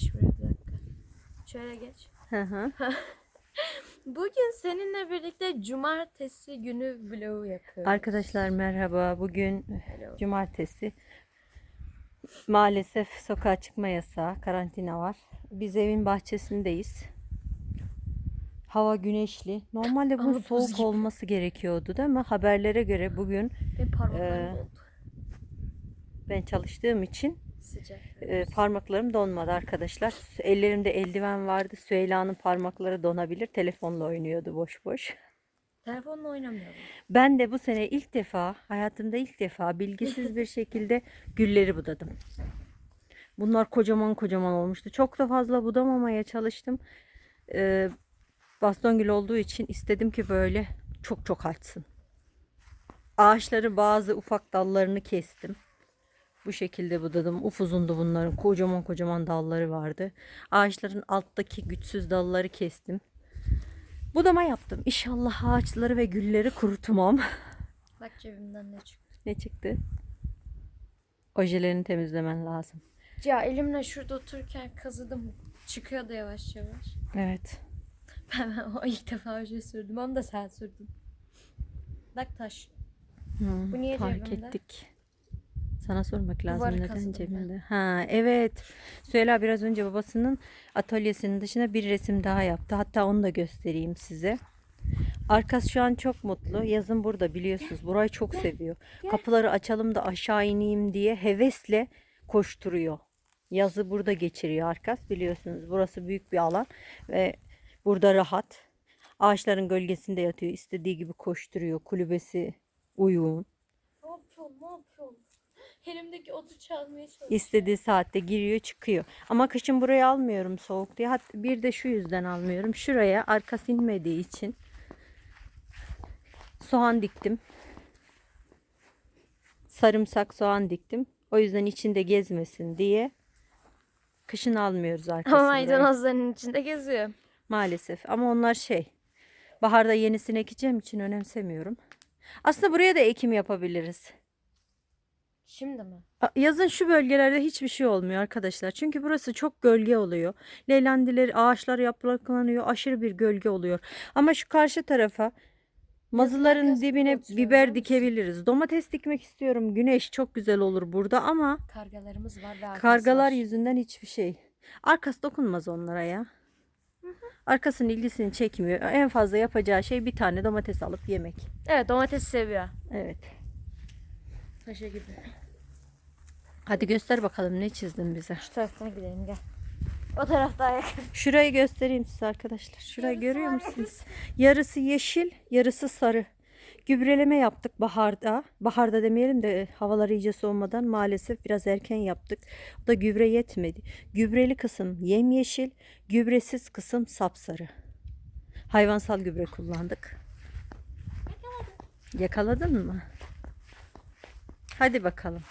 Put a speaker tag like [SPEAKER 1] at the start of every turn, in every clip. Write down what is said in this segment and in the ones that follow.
[SPEAKER 1] Şuraya bir dakika. Şöyle geç.
[SPEAKER 2] Hı hı.
[SPEAKER 1] Bugün seninle birlikte cumartesi günü vlogu yapıyoruz.
[SPEAKER 2] Arkadaşlar merhaba. Bugün
[SPEAKER 1] Hello.
[SPEAKER 2] cumartesi. Maalesef sokağa çıkma yasağı, karantina var. Biz evin bahçesindeyiz. Hava güneşli. Normalde bunun
[SPEAKER 1] Ama buz
[SPEAKER 2] soğuk
[SPEAKER 1] gibi.
[SPEAKER 2] olması gerekiyordu değil mi? Haberlere göre bugün
[SPEAKER 1] Ve parmaklarım doldu.
[SPEAKER 2] ben çalıştığım için
[SPEAKER 1] Sıcak.
[SPEAKER 2] e, parmaklarım donmadı arkadaşlar. Ellerimde eldiven vardı. Süheyla'nın parmakları donabilir. Telefonla oynuyordu boş boş.
[SPEAKER 1] Telefonla oynamıyorum.
[SPEAKER 2] Ben de bu sene ilk defa, hayatımda ilk defa bilgisiz bir şekilde gülleri budadım. Bunlar kocaman kocaman olmuştu. Çok da fazla budamamaya çalıştım. Ee, baston gül olduğu için istedim ki böyle çok çok artsın. Ağaçları bazı ufak dallarını kestim. Bu şekilde budadım. Ufuzundu bunların. Kocaman kocaman dalları vardı. Ağaçların alttaki güçsüz dalları kestim. Budama yaptım. İnşallah ağaçları ve gülleri kurutmam.
[SPEAKER 1] Bak cebimden ne çıktı.
[SPEAKER 2] ne çıktı? Ojelerini temizlemen lazım.
[SPEAKER 1] Ya elimle şurada otururken kazıdım. Çıkıyordu yavaş yavaş.
[SPEAKER 2] Evet.
[SPEAKER 1] Ben o ilk defa oje sürdüm. Onu da sen sürdün. Bak taş.
[SPEAKER 2] Hı,
[SPEAKER 1] Bu niye
[SPEAKER 2] fark
[SPEAKER 1] cebimde?
[SPEAKER 2] ettik. Sana sormak lazım
[SPEAKER 1] Duvarı
[SPEAKER 2] neden
[SPEAKER 1] kazıdım ben.
[SPEAKER 2] cebinde. Ha evet. Süheyla biraz önce babasının atölyesinin dışına bir resim daha yaptı. Hatta onu da göstereyim size. Arkas şu an çok mutlu. Yazın burada biliyorsunuz. Burayı çok seviyor. Kapıları açalım da aşağı ineyim diye hevesle koşturuyor. Yazı burada geçiriyor Arkas biliyorsunuz. Burası büyük bir alan ve burada rahat. Ağaçların gölgesinde yatıyor. İstediği gibi koşturuyor. Kulübesi uygun.
[SPEAKER 1] Ne yapıyorsun? Ne yapıyorsun? Elimdeki otu çalmaya çalışıyorum.
[SPEAKER 2] İstediği saatte giriyor çıkıyor. Ama kışın buraya almıyorum soğuk diye. Hatta bir de şu yüzden almıyorum. Şuraya arka inmediği için soğan diktim. Sarımsak soğan diktim. O yüzden içinde gezmesin diye kışın almıyoruz arkasını.
[SPEAKER 1] Ama maydanozların içinde geziyor.
[SPEAKER 2] Maalesef. Ama onlar şey. Baharda yenisini ekeceğim için önemsemiyorum. Aslında buraya da ekim yapabiliriz.
[SPEAKER 1] Şimdi mi?
[SPEAKER 2] Yazın şu bölgelerde hiçbir şey olmuyor arkadaşlar. Çünkü burası çok gölge oluyor. Leylandiler, ağaçlar yapraklanıyor. Aşırı bir gölge oluyor. Ama şu karşı tarafa mazıların
[SPEAKER 1] herkes
[SPEAKER 2] dibine biber dikebiliriz. Domates dikmek istiyorum. Güneş çok güzel olur burada ama
[SPEAKER 1] Kargalarımız var ve arkası
[SPEAKER 2] kargalar
[SPEAKER 1] var.
[SPEAKER 2] yüzünden hiçbir şey. Arkası dokunmaz onlara ya. Arkasının ilgisini çekmiyor. En fazla yapacağı şey bir tane domates alıp yemek.
[SPEAKER 1] Evet domates seviyor.
[SPEAKER 2] Evet.
[SPEAKER 1] Taşa gibi.
[SPEAKER 2] Hadi göster bakalım ne çizdin bize.
[SPEAKER 1] Şu taraftan gidelim gel. O taraf daha yakın.
[SPEAKER 2] Şurayı göstereyim size arkadaşlar. Şurayı
[SPEAKER 1] Yarısı
[SPEAKER 2] görüyor musunuz? Yarısı yeşil, yarısı sarı. Gübreleme yaptık baharda. Baharda demeyelim de havalar iyice soğumadan maalesef biraz erken yaptık. O da gübre yetmedi. Gübreli kısım yemyeşil, gübresiz kısım sapsarı. Hayvansal gübre kullandık. Yakaladın mı? Hadi bakalım.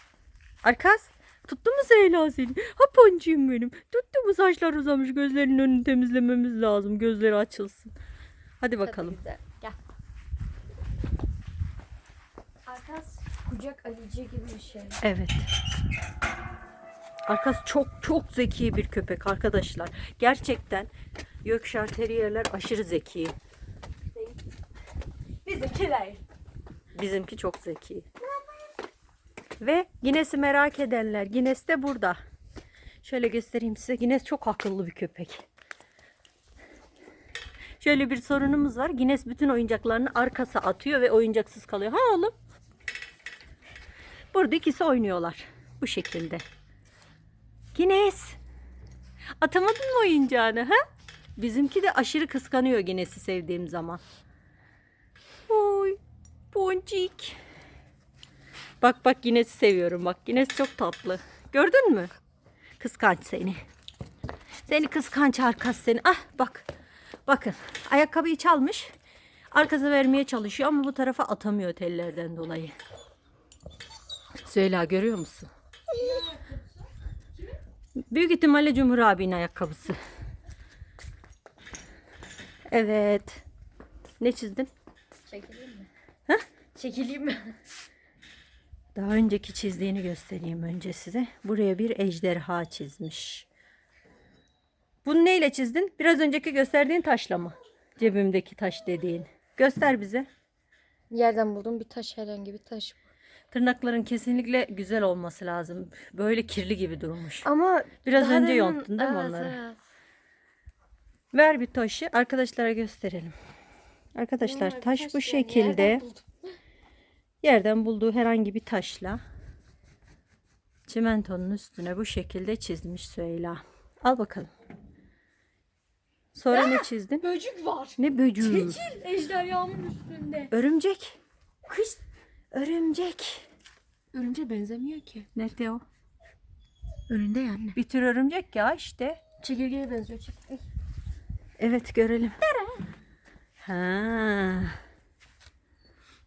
[SPEAKER 2] Arkas tuttu mu Zeyla seni? Ha pancığım benim. Tuttu mu saçlar uzamış gözlerinin önünü temizlememiz lazım. Gözleri açılsın. Hadi bakalım.
[SPEAKER 1] Güzel. Gel. Arkas kucak alici gibi bir şey.
[SPEAKER 2] Evet. Arkas çok çok zeki bir köpek arkadaşlar. Gerçekten Yorkshire Terrier'ler aşırı zeki.
[SPEAKER 1] Bizimkiler.
[SPEAKER 2] Bizimki çok zeki. Ve Guinness'i merak edenler. Guinness de burada. Şöyle göstereyim size. Guinness çok akıllı bir köpek. Şöyle bir sorunumuz var. Guinness bütün oyuncaklarını arkası atıyor ve oyuncaksız kalıyor. Ha oğlum? Burada ikisi oynuyorlar. Bu şekilde. Guinness. Atamadın mı oyuncağını ha? Bizimki de aşırı kıskanıyor Guinness'i sevdiğim zaman. Oy. Boncik. Bak bak Guinness'i seviyorum bak. Guinness çok tatlı. Gördün mü? Kıskanç seni. Seni kıskanç arkas seni. Ah bak. Bakın ayakkabıyı çalmış. Arkası vermeye çalışıyor ama bu tarafa atamıyor tellerden dolayı. Süheyla görüyor musun? Büyük ihtimalle Cumhur abinin ayakkabısı. Evet. Ne çizdin?
[SPEAKER 1] Çekileyim mi?
[SPEAKER 2] Heh?
[SPEAKER 1] Çekileyim mi?
[SPEAKER 2] Daha önceki çizdiğini göstereyim önce size. Buraya bir ejderha çizmiş. Bunu neyle çizdin? Biraz önceki gösterdiğin taşla mı? Cebimdeki taş dediğin. Göster bize.
[SPEAKER 1] Yerden buldum bir taş herhangi bir taş.
[SPEAKER 2] Tırnakların kesinlikle güzel olması lazım. Böyle kirli gibi durmuş.
[SPEAKER 1] Ama
[SPEAKER 2] Biraz önce
[SPEAKER 1] demin-
[SPEAKER 2] yontun değil mi
[SPEAKER 1] Evet,
[SPEAKER 2] onları?
[SPEAKER 1] evet.
[SPEAKER 2] Ver bir taşı arkadaşlara gösterelim. Arkadaşlar taş bu şekilde
[SPEAKER 1] yerden
[SPEAKER 2] bulduğu herhangi bir taşla çimentonun üstüne bu şekilde çizmiş Süheyla. Al bakalım. Sonra ne çizdin?
[SPEAKER 1] Böcük var.
[SPEAKER 2] Ne böcüğü?
[SPEAKER 1] Çekil ejderhanın üstünde.
[SPEAKER 2] Örümcek.
[SPEAKER 1] Kış.
[SPEAKER 2] Örümcek.
[SPEAKER 1] Örümce benzemiyor ki.
[SPEAKER 2] Nerede o?
[SPEAKER 1] Önünde yani.
[SPEAKER 2] Bir tür örümcek ya işte.
[SPEAKER 1] Çekirgeye benziyor çekirge.
[SPEAKER 2] Evet görelim. Ha.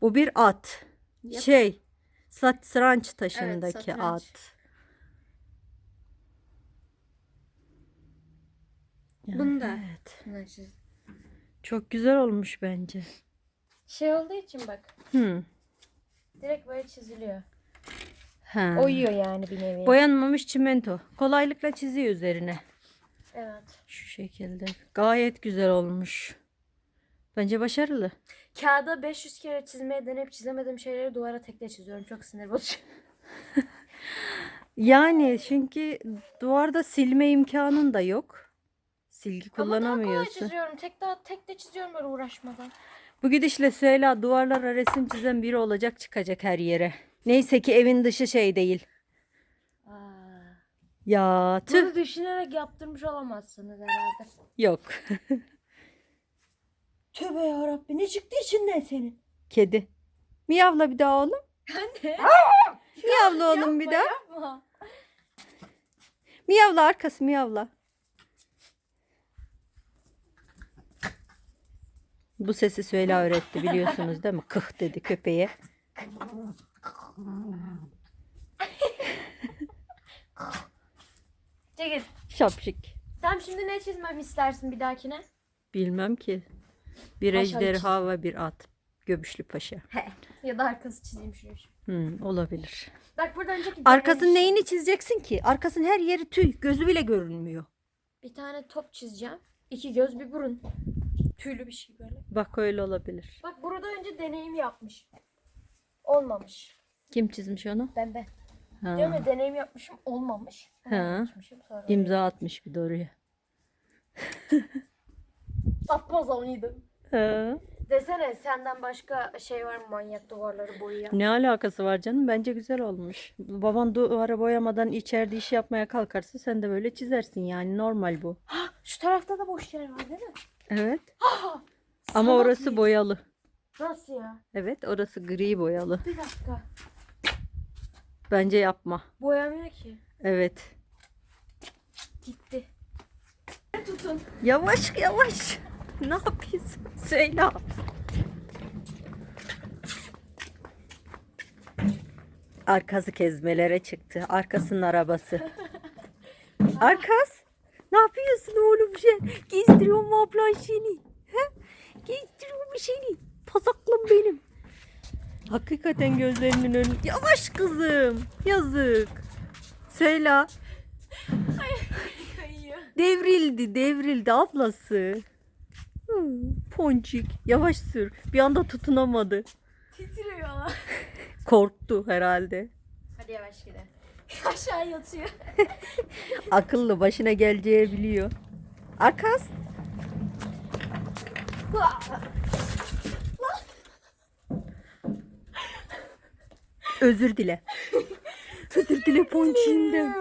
[SPEAKER 2] Bu bir at. Şey, satranç taşındaki
[SPEAKER 1] satranç.
[SPEAKER 2] at. Ya,
[SPEAKER 1] Bunu da.
[SPEAKER 2] Evet. Çok güzel olmuş bence.
[SPEAKER 1] Şey olduğu için bak.
[SPEAKER 2] Hı.
[SPEAKER 1] Direkt böyle çiziliyor.
[SPEAKER 2] Ha.
[SPEAKER 1] Oyuyor yani bir nevi.
[SPEAKER 2] Boyanmamış çimento. Kolaylıkla çiziyor üzerine.
[SPEAKER 1] evet.
[SPEAKER 2] Şu şekilde. Gayet güzel olmuş. Bence başarılı.
[SPEAKER 1] Kağıda 500 kere çizmeye deneyip çizemediğim şeyleri duvara tekte çiziyorum. Çok sinir bozucu.
[SPEAKER 2] Yani çünkü duvarda silme imkanın da yok. Silgi
[SPEAKER 1] Ama daha kolay
[SPEAKER 2] kullanamıyorsun.
[SPEAKER 1] çiziyorum. Tek daha tek de çiziyorum böyle uğraşmadan.
[SPEAKER 2] Bu gidişle Süheyla duvarlara resim çizen biri olacak çıkacak her yere. Neyse ki evin dışı şey değil.
[SPEAKER 1] Aa.
[SPEAKER 2] Ya tüh
[SPEAKER 1] Bunu düşünerek yaptırmış olamazsınız herhalde.
[SPEAKER 2] yok.
[SPEAKER 1] Tövbe yarabbi ne çıktı içinden senin?
[SPEAKER 2] Kedi. Miyavla bir daha oğlum.
[SPEAKER 1] Anne.
[SPEAKER 2] Miyavla oğlum bir daha.
[SPEAKER 1] Yapma.
[SPEAKER 2] Miyavla arkası miyavla. Bu sesi Süheyla öğretti biliyorsunuz değil mi? Kıh dedi köpeğe.
[SPEAKER 1] Çekil.
[SPEAKER 2] Şapşik.
[SPEAKER 1] Sen şimdi ne çizmem istersin bir dahakine?
[SPEAKER 2] Bilmem ki. Bir
[SPEAKER 1] Paşa
[SPEAKER 2] ejderha ve bir at. Göbüşlü paşa.
[SPEAKER 1] He. Ya da arkası çizeyim şuraya.
[SPEAKER 2] Hmm, olabilir.
[SPEAKER 1] Bak burada önceki
[SPEAKER 2] Arkasının neyini çizeceksin ki? Arkasının her yeri tüy. Gözü bile görünmüyor.
[SPEAKER 1] Bir tane top çizeceğim. İki göz bir burun. Tüylü bir şey böyle.
[SPEAKER 2] Bak öyle olabilir.
[SPEAKER 1] Bak burada önce deneyim yapmış. Olmamış.
[SPEAKER 2] Kim çizmiş onu?
[SPEAKER 1] Ben ben.
[SPEAKER 2] Ha.
[SPEAKER 1] Diyorum ya deneyim yapmışım olmamış.
[SPEAKER 2] Ha.
[SPEAKER 1] Sonra.
[SPEAKER 2] İmza atmış bir de oraya.
[SPEAKER 1] Atmaz onuydu.
[SPEAKER 2] Ha.
[SPEAKER 1] Desene senden başka şey var mı manyak duvarları boyayan?
[SPEAKER 2] Ne alakası var canım? Bence güzel olmuş. Baban duvara boyamadan içeride iş yapmaya kalkarsa sen de böyle çizersin yani normal bu.
[SPEAKER 1] Ha, şu tarafta da boş yer var değil mi?
[SPEAKER 2] Evet. Ama
[SPEAKER 1] Salak
[SPEAKER 2] orası
[SPEAKER 1] mıyım?
[SPEAKER 2] boyalı.
[SPEAKER 1] Nasıl ya?
[SPEAKER 2] Evet orası gri boyalı.
[SPEAKER 1] Bir dakika.
[SPEAKER 2] Bence yapma.
[SPEAKER 1] Boyamıyor ki.
[SPEAKER 2] Evet.
[SPEAKER 1] Gitti. Tutun.
[SPEAKER 2] Yavaş yavaş. Ne yapıyorsun? Söyle. Arkası kezmelere çıktı. Arkasının arabası. Arkas. Ne yapıyorsun oğlum sen? Gezdiriyor mu ablan seni? He? Gezdiriyor mu seni? Pazaklım benim. Hakikaten gözlerinin önü. Yavaş kızım. Yazık.
[SPEAKER 1] Kayıyor.
[SPEAKER 2] Devrildi, devrildi ablası. Hı, Ponçik. Yavaş sür. Bir anda tutunamadı.
[SPEAKER 1] Titriyor.
[SPEAKER 2] Korktu herhalde.
[SPEAKER 1] Hadi yavaş gidelim. Aşağı yatıyor.
[SPEAKER 2] Akıllı başına geleceği biliyor. Arkas. Özür dile. Özür dile ponçiğimden.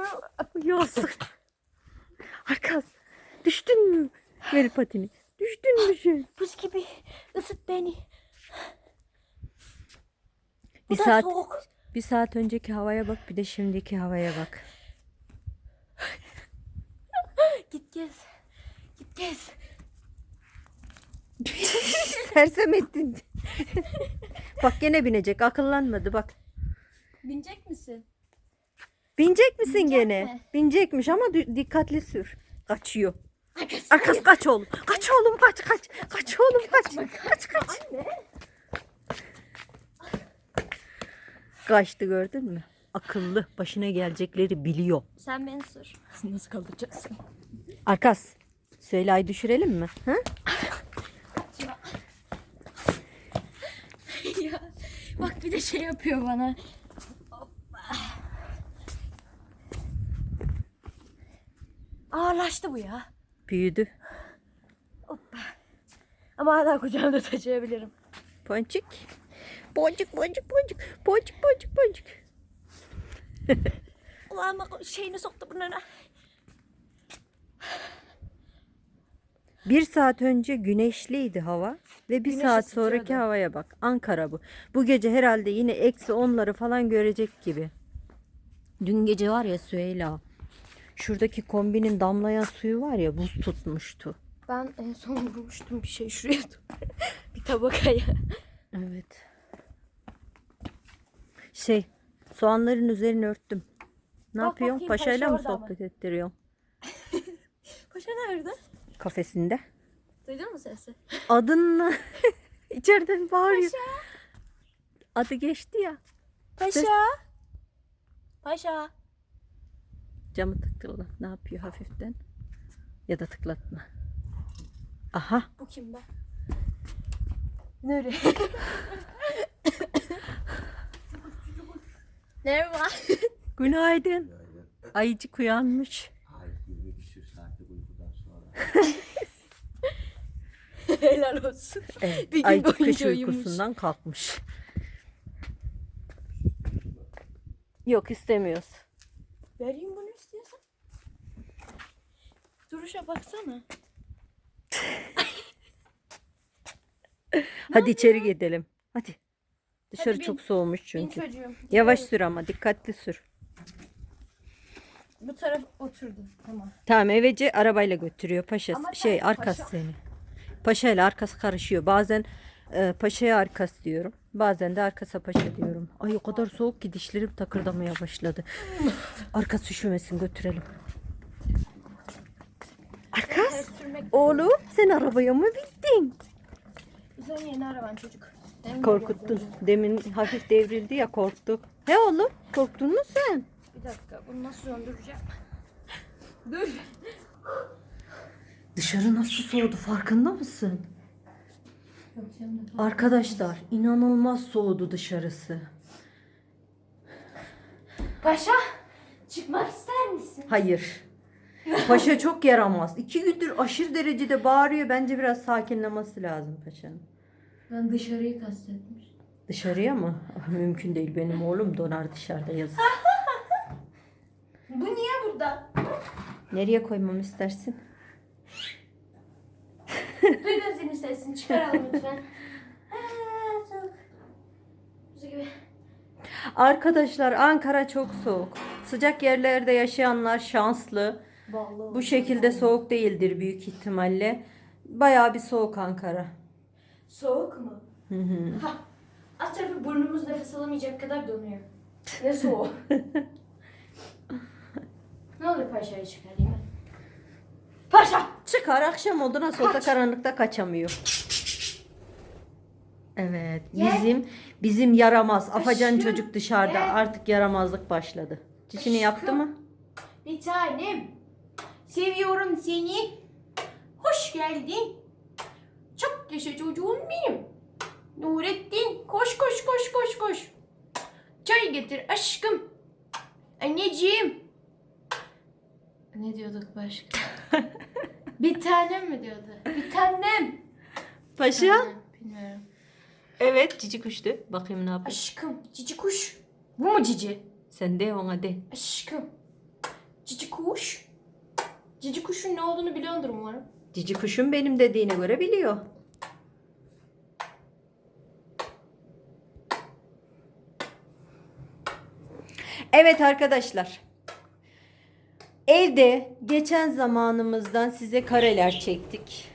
[SPEAKER 2] Yazık. Arkas. Düştün mü? Ver patini. Düştün mü sen?
[SPEAKER 1] Buz gibi ısıt beni. Bu
[SPEAKER 2] Bir
[SPEAKER 1] da
[SPEAKER 2] saat
[SPEAKER 1] soğuk.
[SPEAKER 2] bir saat önceki havaya bak bir de şimdiki havaya bak.
[SPEAKER 1] Git gez. Git gez.
[SPEAKER 2] Sersem ettin. bak gene binecek. Akıllanmadı bak.
[SPEAKER 1] Binecek misin?
[SPEAKER 2] Binecek misin
[SPEAKER 1] Binecek
[SPEAKER 2] gene?
[SPEAKER 1] mi?
[SPEAKER 2] Binecekmiş ama dikkatli sür. Kaçıyor.
[SPEAKER 1] Arkası.
[SPEAKER 2] Arkas kaç oğlum. Kaç oğlum kaç kaç. Kaç oğlum kaç. Kaç kaç.
[SPEAKER 1] Anne.
[SPEAKER 2] Kaçtı gördün mü? Akıllı. Başına gelecekleri biliyor.
[SPEAKER 1] Sen beni sür. Nasıl kaldıracaksın?
[SPEAKER 2] Arkas. Süheyla'yı düşürelim mi? Ha?
[SPEAKER 1] ya bak bir de şey yapıyor bana. Hoppa. Ağırlaştı bu ya.
[SPEAKER 2] Büyüdü.
[SPEAKER 1] Hoppa. Ama hala kucağımda taşıyabilirim.
[SPEAKER 2] Ponçik. Boncuk boncuk. Boncuk boncuk boncuk.
[SPEAKER 1] Ulan bak şeyini soktu burnuna.
[SPEAKER 2] Bir saat önce güneşliydi hava ve bir
[SPEAKER 1] Güneş
[SPEAKER 2] saat
[SPEAKER 1] ısıtıyordu.
[SPEAKER 2] sonraki havaya bak. Ankara bu. Bu gece herhalde yine eksi onları falan görecek gibi. Dün gece var ya Süheyla. Şuradaki kombinin damlayan suyu var ya buz tutmuştu.
[SPEAKER 1] Ben en son vurmuştum bir şey şuraya. bir tabakaya.
[SPEAKER 2] Evet. Şey soğanların üzerine örttüm. Ne
[SPEAKER 1] Bak
[SPEAKER 2] yapıyorsun?
[SPEAKER 1] bakayım,
[SPEAKER 2] Paşayla
[SPEAKER 1] paşa
[SPEAKER 2] mı
[SPEAKER 1] orada ama.
[SPEAKER 2] sohbet ettiriyorsun?
[SPEAKER 1] Paşa nerede?
[SPEAKER 2] Kafesinde.
[SPEAKER 1] Duydun mu sesi?
[SPEAKER 2] Adın içeriden bağırıyor. Adı geçti ya.
[SPEAKER 1] Paşa. Paşa.
[SPEAKER 2] Camı tıkla. Ne yapıyor hafiften? Ya da tıklatma. Aha.
[SPEAKER 1] Bu kim be? Nereye? Merhaba.
[SPEAKER 2] Günaydın. Ayıcık uyanmış.
[SPEAKER 3] Hayır, 20 küsür saatlik uykudan sonra.
[SPEAKER 1] Helal olsun.
[SPEAKER 2] Evet,
[SPEAKER 1] Bir gün
[SPEAKER 2] Ayıcık kış
[SPEAKER 1] boyunca uyumuş.
[SPEAKER 2] uykusundan kalkmış. Yok istemiyoruz.
[SPEAKER 1] Vereyim bunu. Duruşa baksana.
[SPEAKER 2] Hadi içeri gidelim. Hadi. Dışarı
[SPEAKER 1] Hadi bin.
[SPEAKER 2] çok soğumuş
[SPEAKER 1] Bin
[SPEAKER 2] çünkü.
[SPEAKER 1] çocuğum.
[SPEAKER 2] Yavaş sür ama dikkatli sür.
[SPEAKER 1] Bu taraf oturdu. Tamam.
[SPEAKER 2] Tamam eveci arabayla götürüyor paşası.
[SPEAKER 1] Ama
[SPEAKER 2] şey
[SPEAKER 1] paşa-
[SPEAKER 2] seni. Paşa ile arkası karışıyor. Bazen e, paşaya arkası diyorum. Bazen de arkası paşa diyorum. Ay o kadar soğuk ki dişlerim takırdamaya başladı. Arkası üşümesin götürelim. Oğlum sen arabaya mı bindin?
[SPEAKER 1] Güzel yeni araban çocuk. Demin
[SPEAKER 2] Korkuttun. Demin hafif devrildi ya korktu. He oğlum korktun mu sen?
[SPEAKER 1] Bir dakika bunu nasıl söndüreceğim? Dur.
[SPEAKER 2] Dışarı nasıl soğudu farkında mısın? Arkadaşlar inanılmaz soğudu dışarısı.
[SPEAKER 1] Paşa çıkmak ister misin?
[SPEAKER 2] Hayır. Paşa çok yaramaz. İki gündür aşırı derecede bağırıyor. Bence biraz sakinlemesi lazım paşanın.
[SPEAKER 1] Ben dışarıyı kastetmiş.
[SPEAKER 2] Dışarıya mı? Ah, mümkün değil. Benim oğlum donar dışarıda yazın.
[SPEAKER 1] Bu niye burada?
[SPEAKER 2] Nereye koymamı istersin?
[SPEAKER 1] Duydun senin sesini çıkaralım lütfen. Aa, soğuk. Buz gibi.
[SPEAKER 2] Arkadaşlar Ankara çok soğuk. Sıcak yerlerde yaşayanlar şanslı.
[SPEAKER 1] Vallahi.
[SPEAKER 2] Bu şekilde soğuk değildir büyük ihtimalle. Bayağı bir soğuk Ankara.
[SPEAKER 1] Soğuk mu?
[SPEAKER 2] Hı hı.
[SPEAKER 1] Ha. Alt tarafı burnumuz nefes alamayacak kadar donuyor. Ne soğuk. ne olur paşayı çıkarayım ben. Paşa!
[SPEAKER 2] Çıkar akşam oldu nasıl olsa karanlıkta kaçamıyor. Evet
[SPEAKER 1] Gel.
[SPEAKER 2] bizim bizim yaramaz afacan
[SPEAKER 1] Aşkım,
[SPEAKER 2] çocuk dışarıda
[SPEAKER 1] gel.
[SPEAKER 2] artık yaramazlık başladı. Çişini yaptı
[SPEAKER 1] Aşkım.
[SPEAKER 2] mı?
[SPEAKER 1] Bir tanem. Seviyorum seni. Hoş geldin. Çok yaşa çocuğum benim. Nurettin koş koş koş koş koş. Çay getir aşkım. Anneciğim. Ne diyorduk başka? bir tanem mi diyordu? Bir tanem.
[SPEAKER 2] Paşa.
[SPEAKER 1] Tanem, Bilmiyorum.
[SPEAKER 2] Evet cici kuştu. Bakayım ne yapıyor.
[SPEAKER 1] Aşkım cici kuş. Bu mu cici?
[SPEAKER 2] Sen de ona de.
[SPEAKER 1] Aşkım. Cici kuş. Cici kuşun ne olduğunu biliyordur umarım.
[SPEAKER 2] Cici kuşum benim dediğine göre biliyor. Evet arkadaşlar. Evde geçen zamanımızdan size kareler çektik.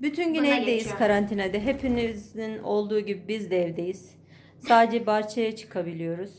[SPEAKER 2] Bütün gün
[SPEAKER 1] Bana
[SPEAKER 2] evdeyiz
[SPEAKER 1] geçiyor.
[SPEAKER 2] karantinada. Hepinizin olduğu gibi biz de evdeyiz. Sadece bahçeye çıkabiliyoruz.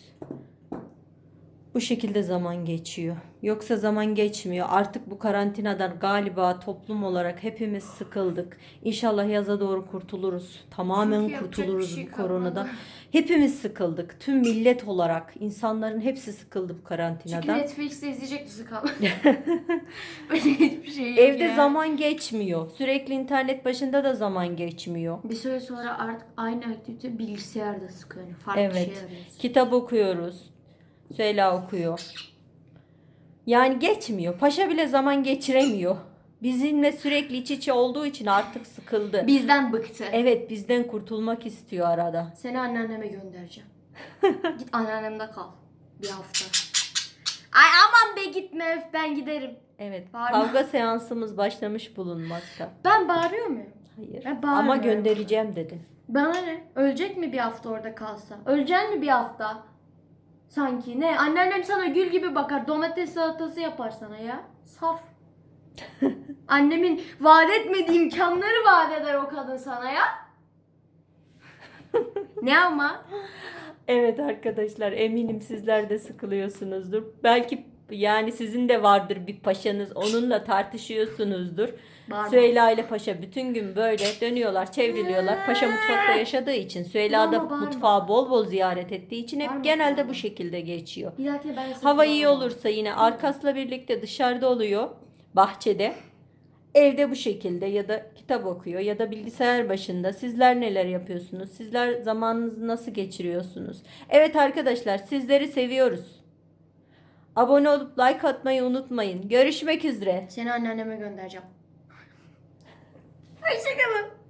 [SPEAKER 2] Bu şekilde zaman geçiyor. Yoksa zaman geçmiyor. Artık bu karantinadan galiba toplum olarak hepimiz sıkıldık. İnşallah yaza doğru kurtuluruz. Tamamen
[SPEAKER 1] Çünkü
[SPEAKER 2] kurtuluruz
[SPEAKER 1] şey
[SPEAKER 2] bu koronadan.
[SPEAKER 1] kalmadı.
[SPEAKER 2] Hepimiz sıkıldık. Tüm millet olarak insanların hepsi sıkıldı bu
[SPEAKER 1] Çünkü
[SPEAKER 2] karantinadan.
[SPEAKER 1] Netflix'te izleyecek dizi kalmadı. Hiçbir şey yok
[SPEAKER 2] Evde
[SPEAKER 1] ya.
[SPEAKER 2] zaman geçmiyor. Sürekli internet başında da zaman geçmiyor.
[SPEAKER 1] Bir süre sonra artık aynı aktivite bilgisayarda sıkıyor. Yani farklı
[SPEAKER 2] Evet.
[SPEAKER 1] şey arıyorsun.
[SPEAKER 2] Kitap okuyoruz. Süheyla okuyor. Yani geçmiyor. Paşa bile zaman geçiremiyor. Bizimle sürekli iç içe olduğu için artık sıkıldı.
[SPEAKER 1] Bizden bıktı.
[SPEAKER 2] Evet bizden kurtulmak istiyor arada.
[SPEAKER 1] Seni anneanneme göndereceğim. Git anneannemde kal. Bir hafta. Ay aman be gitme öf, ben giderim.
[SPEAKER 2] Evet
[SPEAKER 1] Bağırma.
[SPEAKER 2] kavga seansımız başlamış bulunmakta.
[SPEAKER 1] Ben bağırıyor muyum?
[SPEAKER 2] Hayır
[SPEAKER 1] Ben
[SPEAKER 2] ama göndereceğim dedin.
[SPEAKER 1] Bana ne? Ölecek mi bir hafta orada kalsa? Ölecek mi bir hafta? Sanki ne? Anneannem sana gül gibi bakar. Domates salatası yapar sana ya. Saf. Annemin vaat etmediği imkanları vaat eder o kadın sana ya. ne ama?
[SPEAKER 2] Evet arkadaşlar eminim sizler de sıkılıyorsunuzdur. Belki yani sizin de vardır bir paşanız onunla tartışıyorsunuzdur.
[SPEAKER 1] Bağırma.
[SPEAKER 2] Süheyla ile Paşa bütün gün böyle dönüyorlar, çevriliyorlar. Paşa mutfakta yaşadığı için, Süheyla da
[SPEAKER 1] Bağırma, bağırma.
[SPEAKER 2] mutfağı bol bol ziyaret ettiği için hep
[SPEAKER 1] Bağırma,
[SPEAKER 2] genelde
[SPEAKER 1] bağırma.
[SPEAKER 2] bu şekilde geçiyor.
[SPEAKER 1] Bir dahaki ben
[SPEAKER 2] Hava iyi olursa yine arkasıyla birlikte dışarıda oluyor, bahçede. Evde bu şekilde ya da kitap okuyor ya da bilgisayar başında. Sizler neler yapıyorsunuz? Sizler zamanınızı nasıl geçiriyorsunuz? Evet arkadaşlar sizleri seviyoruz. Abone olup like atmayı unutmayın. Görüşmek üzere.
[SPEAKER 1] Seni anneanneme göndereceğim. Hoşçakalın.